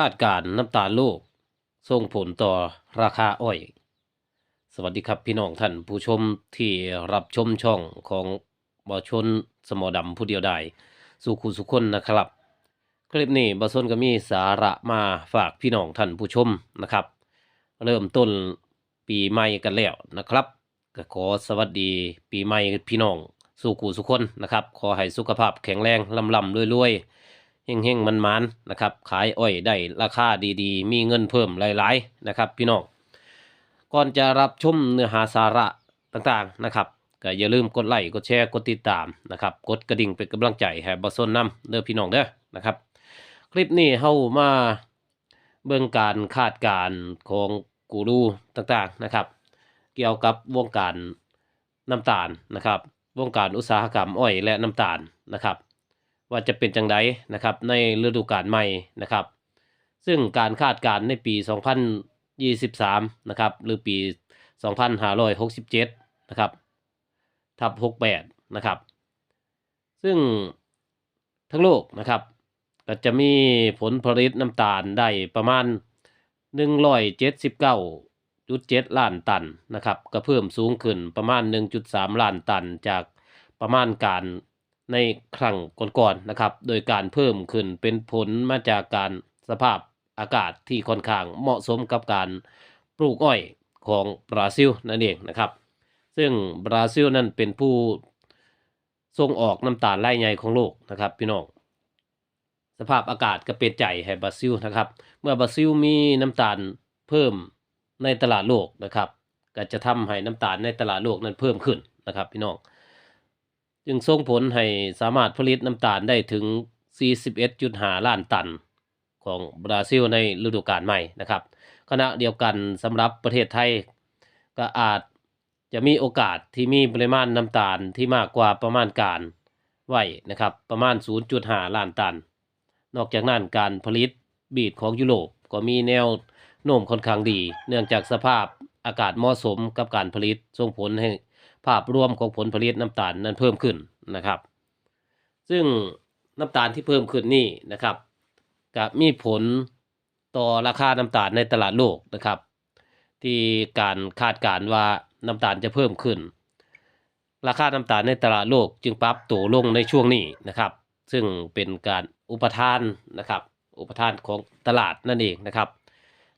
คาดการณ์น้ำตาลโลก ส่งผลต่อราคาอ้อย สวัสดีครับพี่น้องท่านผู้ชมที่รับชมช่องของบอชนสมอดำผู้เดียวได้สู่คุสุคนนะครับ คลิปนี้บอชนก็มีสาระมาฝากพี่น้องท่านผู้ชมนะครับ เริ่มต้นปีใหม่กันแล้วนะครับก็ขอสวัสดีปีใหม่พี่น้องสู่กูสุคนนะครับ ขอให้สุขภาพแข็งแรงลำลำรวยๆ เฮงเฮงมันมันนะครับ ขายอ้อยได้ราคาดีๆ มีเงินเพิ่มหลายๆนะครับ พี่น้อง ก่อนจะรับชมเนื้อหาสาระต่างๆนะครับก็อย่าลืมกดไลค์กดแชร์กดติดตามนะครับ กดกระดิ่งเป็นกำลังใจให้บอสนนำเด้อพี่น้องเด้อนะครับ คลิปนี้เฮามาเบิ่งการคาดการณ์ของกูรูต่างๆนะครับ เกี่ยวกับวงการน้ำตาลนะครับ วงการอุตสาหกรรมอ้อยและน้ำตาลนะครับ ว่าจะเป็นจังไดนะครับในฤดูกาลใหม่นะครับ ซึ่งการคาดการณ์ในปี 2023 นะครับ หรือปี 2567 นะครับทับ68 นะครับ ซึ่งทั้งโลกนะครับ ก็จะมีผลผลิตน้ำตาลได้ประมาณ 179.7 ล้านตันนะครับ ก็เพิ่มสูงขึ้นประมาณ 1.3 ล้านตันจากประมาณการ ในครั้งก่อนๆนะครับ โดยการเพิ่มขึ้นเป็นผลมาจากการสภาพอากาศที่ค่อนข้างเหมาะสมกับการปลูกอ้อยของบราซิลนั่นเองนะครับ ซึ่งบราซิลนั้นเป็นผู้ส่งออกน้ำตาลไรายใหญ่ของโลกนะครับ พี่น้องสภาพอากาศก็เป็นใจให้บราซิลนะครับ เมื่อบราซิลมีน้ำตาลเพิ่มในตลาดโลกนะครับ ก็จะทำให้น้ำตาลในตลาดโลกนั้นเพิ่มขึ้นนะครับ พี่น้อง จึงส่งผลให้สามารถผลิตน้ำตาลได้ถึง 41.5 ล้านตันของบราซิลในฤดูกาลใหม่นะครับ ขณะเดียวกันสำหรับประเทศไทย ก็อาจจะมีโอกาสที่มีปริมาณน้ำตาลที่มากกว่าประมาณการไว้นะครับ ประมาณ 0.5 ล้านตัน นอกจากนั้นการผลิตบีดของยุโรปก็มีแนวโน้มค่อนข้างดี เนื่องจากสภาพอากาศเหมาะสมกับการผลิตส่งผลให้ ภาพรวมของผลผลิตน้ำตาลนั้นเพิ่มขึ้นนะครับ ซึ่งน้ำตาลที่เพิ่มขึ้นนี่นะครับก็มีผลต่อราคาน้ำตาลในตลาดโลกนะครับ ที่การคาดการณ์ว่าน้ำตาลจะเพิ่มขึ้น ราคาน้ำตาลในตลาดโลกจึงปรับตัวลงในช่วงนี้นะครับ ซึ่งเป็นการอุปทานนะครับ อุปทานของตลาดนั่นเองนะครับ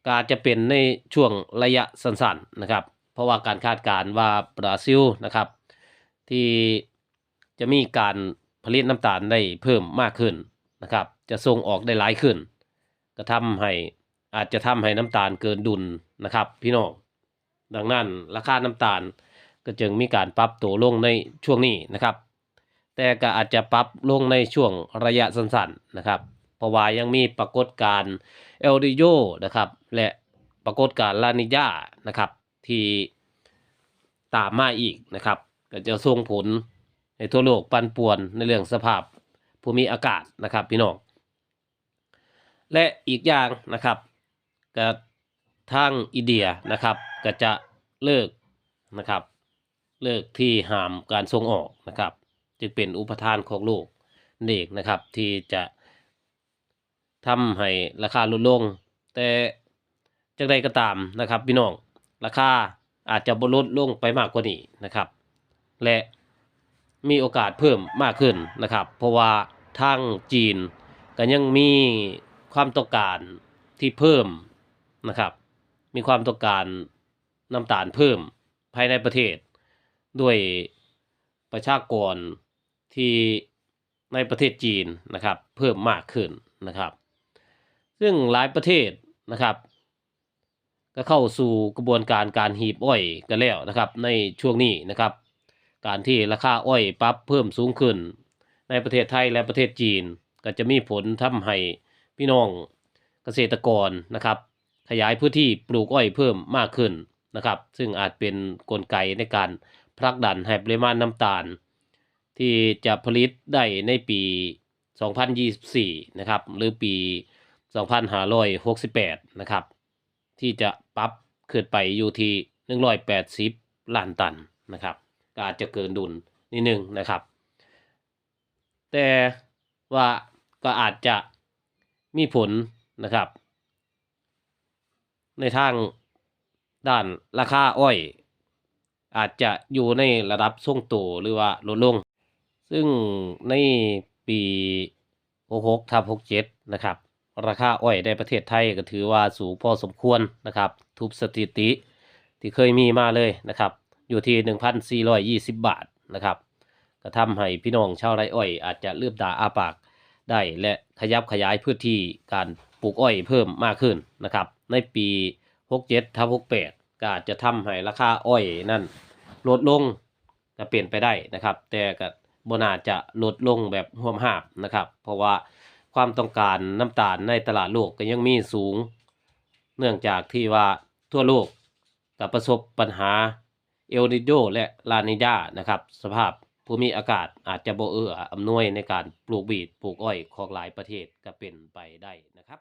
กาจจะเป็นในช่วงระยะสั้นๆนะครับ เพราะว่าการคาดการณ์ว่าบราซิลนะครับ ที่จะมีการผลิตน้ำตาลได้เพิ่มมากขึ้นนะครับ จะส่งออกได้หลายขึ้น ก็ทำให้อาจจะทำให้น้ำตาลเกินดุลนะครับ พี่น้องดังนั้นราคาน้ำตาลก็จึงมีการปรับตัวลงในช่วงนี้นะครับ แต่ก็อาจจะปรับลงในช่วงระยะสั้นๆนะครับ เพราะว่ายังมีปรากฏการณ์เอลดิโยนะครับ และปรากฏการณ์ลานิญานะครับ ที่ตามมาอีกนะครับก็จะส่งผลให้ทั่วโลกปั่นป่วนในเรื่องสภาพภูมิอากาศนะครับพี่น้องและอีกอย่างนะครับก็ทางอินเดียนะครับ ก็จะเลิกนะครับ เลิกที่ห้ามการส่งออกนะครับ จึงเป็นอุปทานของโลกนั่เองนะครับที่จะทำให้ราคาลดลง แต่จังใดก็ตามนะครับพี่น้อง ราคาอาจจะลดลงไปมากกว่านี้นะครับ และมีโอกาสเพิ่มมากขึ้นนะครับ เพราะว่าทางจีนก็ยังมีความต้องการที่เพิ่มนะครับ มีความต้องการน้ำตาลเพิ่มภายในประเทศ ด้วยประชากรที่ในประเทศจีนนะครับ เพิ่มมากขึ้นนะครับ ซึ่งหลายประเทศนะครับ ก็เข้าสู่กระบวนการการหีบอ้อยกันแล้วนะครับในช่วงนี้นะครับ การที่ราคาอ้อยปรับเพิ่มสูงขึ้น ในประเทศไทยและประเทศจีน ก็จะมีผลทำให้พี่น้องเกษตรกรนะครับ ขยายพื้นที่ปลูกอ้อยเพิ่มมากขึ้นนะครับ ซึ่งอาจเป็นนกลไกในการผลักดันให้ปริมาณน้ำตาล ที่จะผลิตได้ในปี 2024 นะครับ หรือปี 2568 นะครับ ที่จะ ปรับขึ้นไปอยู่ที่ 180 ล้านตันนะครับก็อาจจะเกินดุลนิดนึงนะครับ แต่ว่าก็อาจจะมีผลนะครับ ในทางด้านราคาอ้อย อาจจะอยู่ในระดับทรงตัวหรือว่าลดลง ซึ่งในปี 66ทับ67 นะครับ ราคาอ้อยในประเทศไทยก็ถือว่าสูงพอสมควรนะครับ ทุบสถิติ ที่เคยมีมาเลยนะครับ อยู่ที่ 1,420 บาทนะครับก็ทำให้พี่น้องชาวไร่อ้อย อาจจะเลือบตาอาปากได้และขยับขยายพื้นที่การปลูกอ้อยเพิ่มมากขึ้นนะครับ ในปี 67ทับ68 ก็อาจจะทำให้ราคาอ้อยนั่นลดลงก็เปลี่ยนไปได้นะครับ แต่ก็บน่าจะลดลงแบบห่วมหาบนะครับ เพราะว่าความต้องการน้ำตาลในตลาดโลกก็ยังมีสูง เนื่องจากที่ว่า ทั่วโลกกับประสบปัญหาเอลนิโดและลานิญานะครับ สภาพภูมิอากาศอาจจะโบเอื้ออำนวยในการปลูกบีดปลูกอ้อยของหลายประเทศก็เป็นไปได้นะครับ